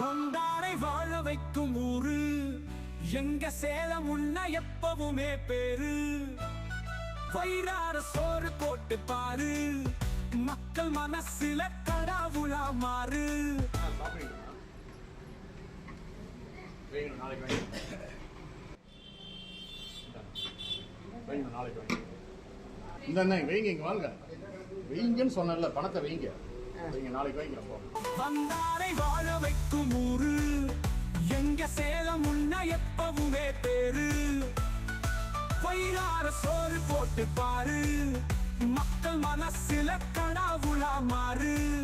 வந்தாரை வாழ வைக்கும் ஊரு. எங்க சேலம் உன்ன எப்பவுமே பேரு. வயிறார சோறு போட்டு பாரு. மக்கள் மனசுல கடவுளா மாறு. இந்த வைங்க இங்க வாங்க. பணத்தை வைங்க. நாளைக்கு வைங்க வந்தாரை வாழ சேலம் உன்ன எப்பவுமே பேரு வயிறார சோறு போட்டு பாரு. மக்கள் மனசில கடாவுளா மாறு.